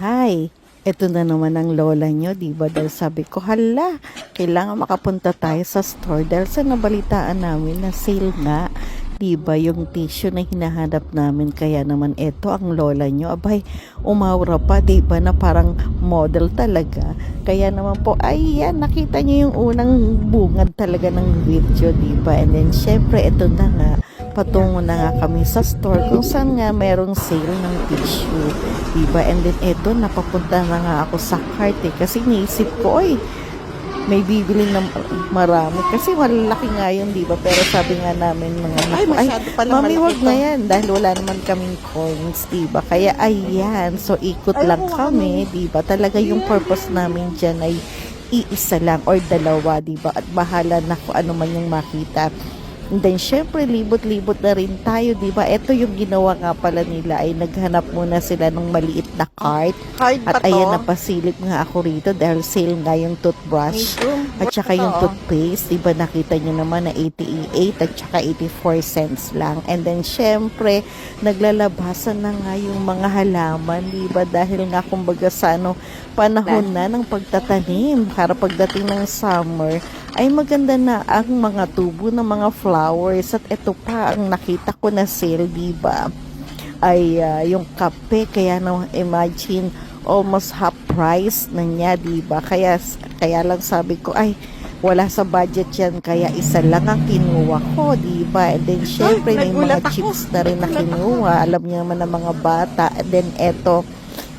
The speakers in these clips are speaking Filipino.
Hi, eto na naman ang lola nyo, di ba? Dahil sabi ko, hala, kailangan makapunta tayo sa store dahil sa nabalitaan namin na sale nga. Di ba yung tissue na hinahanap namin kaya naman eto ang lola nyo abay umawra pa di ba na parang model talaga kaya naman po ay yan nakita nyo yung unang bungad talaga ng video di ba and then syempre eto na nga patungo na nga kami sa store kung saan nga merong sale ng tissue. Diba? And then eto, napapunta na nga ako sa cart eh. Kasi niisip ko, oy, may bibili ng marami. Kasi malalaki nga yun, diba? Pero sabi nga namin mga Ay, masyado pala Mami, wag to." na yan. Dahil wala naman kaming coins, diba? Kaya ayan. So, ikot Ay, lang oo, kami, diba? Talaga yung purpose namin dyan ay iisa lang or dalawa, diba? At bahala na kung ano man yung makita. And then, syempre, libot-libot na rin tayo, di ba? Ito yung ginawa nga pala nila ay naghanap muna sila ng maliit na cart. Card At to? ayan, napasilip nga ako rito dahil sale nga yung toothbrush. Medium. At saka yung oh. toothpaste, di ba nakita nyo naman na 88 at saka 84 cents lang. And then, syempre, naglalabasan na nga yung mga halaman, di ba? Dahil nga, kumbaga sa ano, panahon na ng pagtatanim. Para pagdating ng summer, ay maganda na ang mga tubo ng mga flowers. At ito pa, ang nakita ko na sale, di ba? Ay ah, yung kape, kaya na imagine, almost half price na niya, di ba? Kaya, kaya lang sabi ko, ay, wala sa budget yan, kaya isa lang ang kinuha ko, di ba? And then, syempre, may mga ako. chips na rin na kinuha. Alam niyo naman ng mga bata. And then, eto,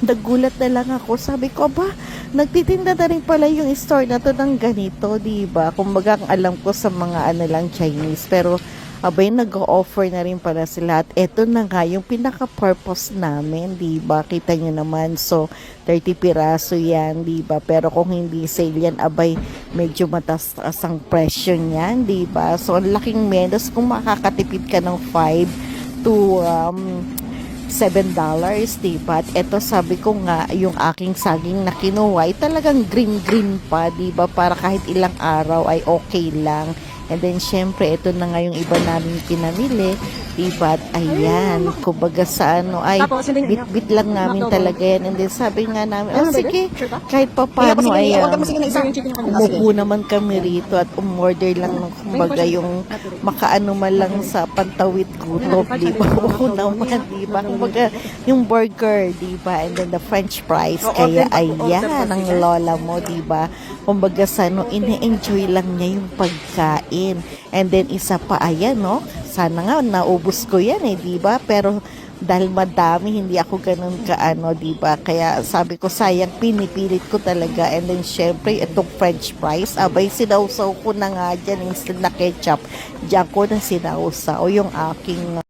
nagulat na lang ako. Sabi ko, ba, nagtitinda na rin pala yung store na to ng ganito, di ba? Kumbaga, alam ko sa mga ano lang Chinese. Pero, abay, nag-offer na rin pala sila. At eto na nga, yung pinaka-purpose namin, di ba? Kita nyo naman. So, 30 piraso yan, di ba? Pero kung hindi sale yan, abay, medyo matas-taas ang presyo niyan, di ba? So, ang laking menos kung makakatipid ka ng 5 to um, $7, diba? At eto sabi ko nga, yung aking saging na kinuha ay talagang green-green pa, diba? Para kahit ilang araw ay okay lang. And then, syempre, ito na nga yung iba namin pinamili, diba? At ayan, kumbaga sa ano, ay bit-bit lang namin talaga yan. And then, sabi nga namin, oh, Ano sige, kahit pa paano, ako sige, ay, huwag mo sige na isa yung chicken yung kanila. umupo naman kami rito at umorder lang ng kumbaga yung makaano man lang sa pantawid gutom, di ba? Oo naman, di ba? Kumbaga, yung burger, di ba? And then the french fries. Kaya ayan, ang sila. lola mo, di ba? Kumbaga sa ano, ine-enjoy lang niya yung pagkain. And then isa pa, ayan, no? Sana nga, naubos ko yan eh, di ba? Pero dahil madami, hindi ako ganun kaano, di ba? Kaya sabi ko, sayang, pinipilit ko talaga. And then, syempre, itong french fries, abay, sinausaw ko na nga dyan, instead na ketchup, dyan ko na sinausaw yung aking